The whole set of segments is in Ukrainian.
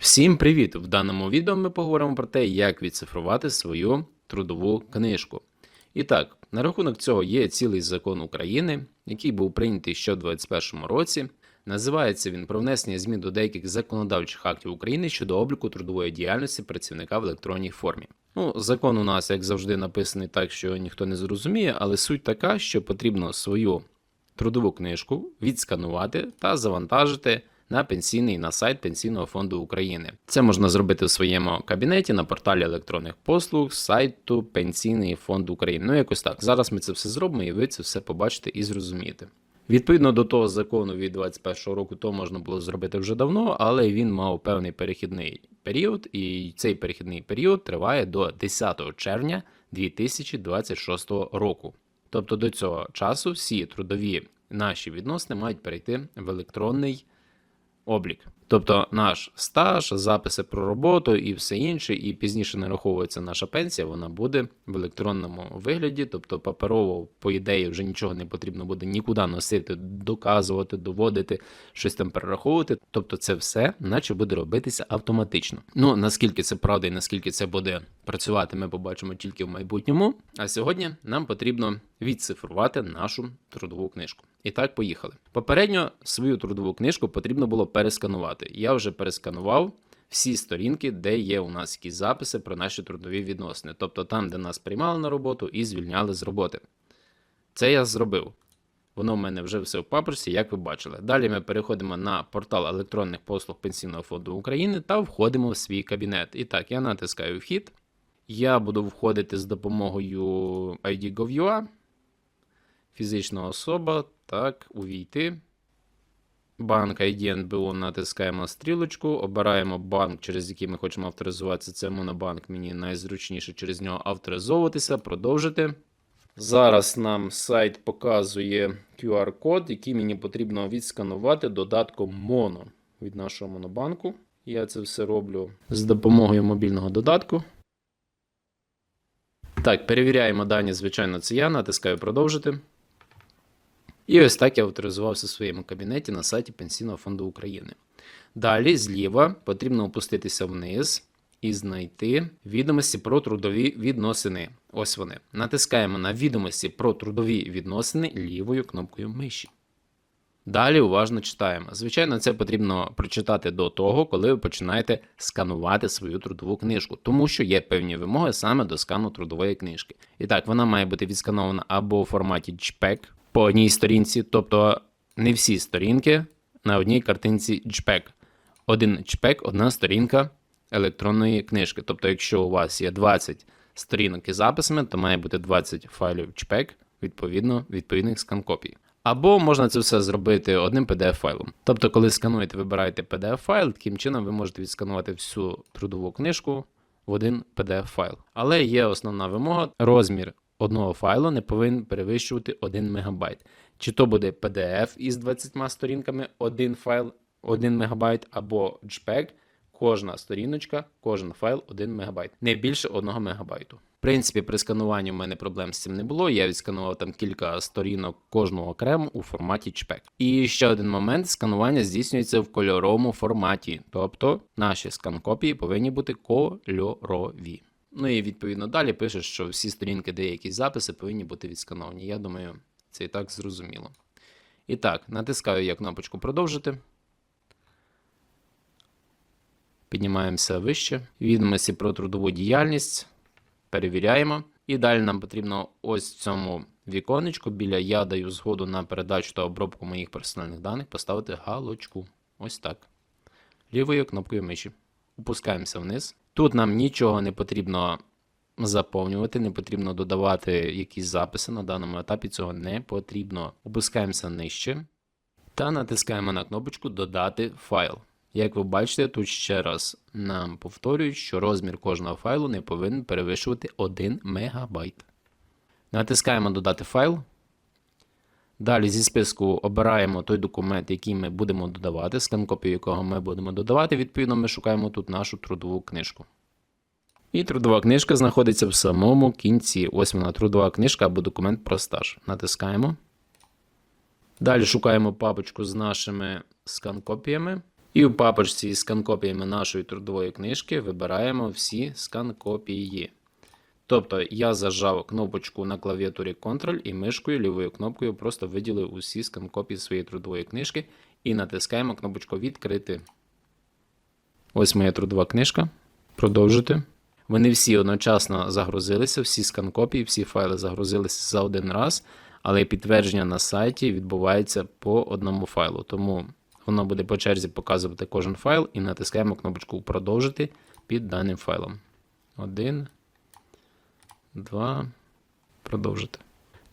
Всім привіт! В даному відео ми поговоримо про те, як відцифрувати свою трудову книжку. І так, на рахунок цього є цілий закон України, який був прийнятий ще в 2021 році. Називається він про внесення змін до деяких законодавчих актів України щодо обліку трудової діяльності працівника в електронній формі. Ну, закон у нас, як завжди, написаний так, що ніхто не зрозуміє, але суть така, що потрібно свою трудову книжку відсканувати та завантажити на пенсійний на сайт Пенсійного фонду України. Це можна зробити в своєму кабінеті на порталі електронних послуг сайту Пенсійний фонд України. Ну, якось так. Зараз ми це все зробимо, і ви це все побачите і зрозумієте. Відповідно до того закону від 2021 року, то можна було зробити вже давно, але він мав певний перехідний період, і цей перехідний період триває до 10 червня 2026 року. Тобто до цього часу всі трудові наші відносини мають перейти в електронний облік. Тобто наш стаж, записи про роботу і все інше, і пізніше нараховується наша пенсія, вона буде в електронному вигляді, тобто паперово, по ідеї, вже нічого не потрібно буде нікуди носити, доказувати, доводити, щось там перераховувати. Тобто це все, наче буде робитися автоматично. Ну наскільки це правда і наскільки це буде працювати, ми побачимо тільки в майбутньому. А сьогодні нам потрібно відцифрувати нашу трудову книжку. І так, поїхали. Попередньо свою трудову книжку потрібно було пересканувати. Я вже пересканував всі сторінки, де є у нас якісь записи про наші трудові відносини, тобто там, де нас приймали на роботу і звільняли з роботи. Це я зробив. Воно в мене вже все в папорці, як ви бачили. Далі ми переходимо на портал електронних послуг Пенсійного фонду України та входимо в свій кабінет. І так, я натискаю вхід. Я буду входити з допомогою ID.gov.ua. Фізична особа. Так, увійти. Банк ID НБУ натискаємо стрілочку, обираємо банк, через який ми хочемо авторизуватися. Це Монобанк. Мені найзручніше через нього авторизовуватися, продовжити. Зараз нам сайт показує QR-код, який мені потрібно відсканувати додатком Моно від нашого монобанку. Я це все роблю з допомогою мобільного додатку. Так, перевіряємо дані, звичайно, це я, натискаю продовжити. І ось так я авторизувався в своєму кабінеті на сайті Пенсійного фонду України. Далі зліва потрібно опуститися вниз і знайти відомості про трудові відносини. Ось вони. Натискаємо на відомості про трудові відносини лівою кнопкою миші. Далі уважно читаємо. Звичайно, це потрібно прочитати до того, коли ви починаєте сканувати свою трудову книжку, тому що є певні вимоги саме до скану трудової книжки. І так, вона має бути відсканована або у форматі JPEG по одній сторінці, тобто не всі сторінки на одній картинці JPEG. Один JPEG – одна сторінка електронної книжки. Тобто, якщо у вас є 20 сторінок із записами, то має бути 20 файлів JPEG, відповідно, відповідних скан-копій. Або можна це все зробити одним PDF-файлом. Тобто, коли скануєте, вибираєте PDF-файл, таким чином ви можете відсканувати всю трудову книжку в один PDF-файл. Але є основна вимога: розмір одного файлу не повинен перевищувати 1 МБ. Чи то буде PDF із 20 сторінками, один файл 1 МБ, або JPEG, кожна сторіночка, кожен файл 1 МБ, не більше 1 МБ. В принципі, при скануванні в мене проблем з цим не було. Я відсканував там кілька сторінок кожного окремо у форматі JPEG. І ще один момент: сканування здійснюється в кольоровому форматі, тобто наші скан-копії повинні бути кольорові. Ну і відповідно далі пише, що всі сторінки, де є якісь записи, повинні бути відскановані. Я думаю, це і так зрозуміло. І так, натискаю я кнопочку продовжити. Піднімаємося вище. Відомості про трудову діяльність. Перевіряємо. І далі нам потрібно ось в цьому віконечку біля я даю згоду на передачу та обробку моїх персональних даних поставити галочку. Ось так. Лівою кнопкою миші. Опускаємося вниз. Тут нам нічого не потрібно заповнювати, не потрібно додавати якісь записи на даному етапі. Цього не потрібно. Опускаємося нижче та натискаємо на кнопочку Додати файл. Як ви бачите, тут ще раз нам повторюють, що розмір кожного файлу не повинен перевищувати 1 МБ. Натискаємо Додати файл. Далі зі списку обираємо той документ, який ми будемо додавати, скан-копію якого ми будемо додавати. Відповідно, ми шукаємо тут нашу трудову книжку. І трудова книжка знаходиться в самому кінці. Ось вона трудова книжка або документ про стаж. Натискаємо. Далі шукаємо папочку з нашими скан-копіями. І в папочці з скан-копіями нашої трудової книжки вибираємо всі скан-копії. Тобто я зажав кнопочку на клавіатурі Ctrl і мишкою лівою кнопкою просто виділив усі скан-копії своєї трудової книжки і натискаємо кнопочку Відкрити. Ось моя трудова книжка. Продовжити. Вони всі одночасно загрузилися, всі скан-копії, всі файли загрузилися за один раз, але підтвердження на сайті відбувається по одному файлу. Тому воно буде по черзі показувати кожен файл і натискаємо кнопочку Продовжити під даним файлом. Один. Два. Продовжити.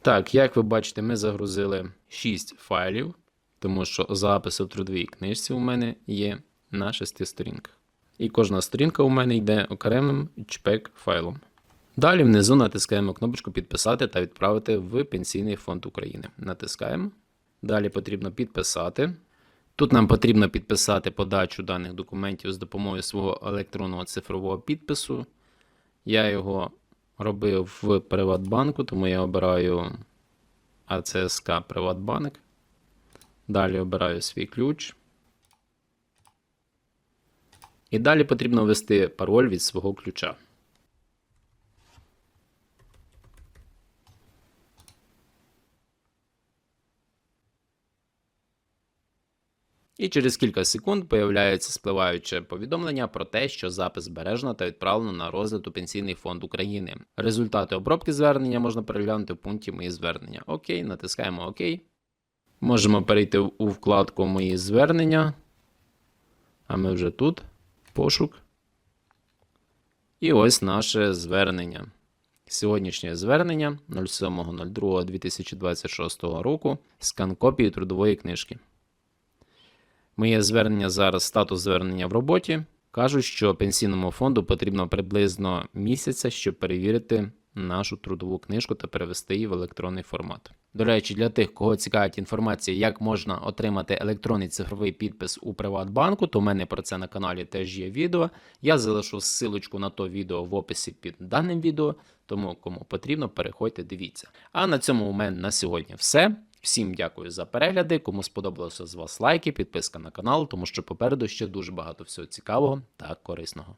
Так, як ви бачите, ми загрузили 6 файлів, тому що записи в трудовій книжці у мене є на 6 сторінках. І кожна сторінка у мене йде окремим чпек файлом. Далі внизу натискаємо кнопочку Підписати та відправити в Пенсійний фонд України. Натискаємо. Далі потрібно підписати. Тут нам потрібно підписати подачу даних документів з допомогою свого електронного цифрового підпису. Я його робив в Приватбанку, тому я обираю АЦСК Приватбанк. Далі обираю свій ключ. І далі потрібно ввести пароль від свого ключа. І через кілька секунд появляється спливаюче повідомлення про те, що запис збережено та відправлено на розгляд у Пенсійний фонд України. Результати обробки звернення можна переглянути в пункті Мої звернення. Окей, натискаємо ОК. Можемо перейти у вкладку Мої звернення. А ми вже тут. Пошук. І ось наше звернення. Сьогоднішнє звернення 07.02.2026 року. Скан копії трудової книжки. Моє звернення зараз, статус звернення в роботі. Кажуть, що пенсійному фонду потрібно приблизно місяця, щоб перевірити нашу трудову книжку та перевести її в електронний формат. До речі, для тих, кого цікавить інформація, як можна отримати електронний цифровий підпис у Приватбанку, то в мене про це на каналі теж є відео. Я залишу ссылочку на то відео в описі під даним відео, тому кому потрібно, переходьте, дивіться. А на цьому у мене на сьогодні все. Всім дякую за перегляди. Кому сподобалося з вас лайки, підписка на канал, тому що попереду ще дуже багато всього цікавого та корисного.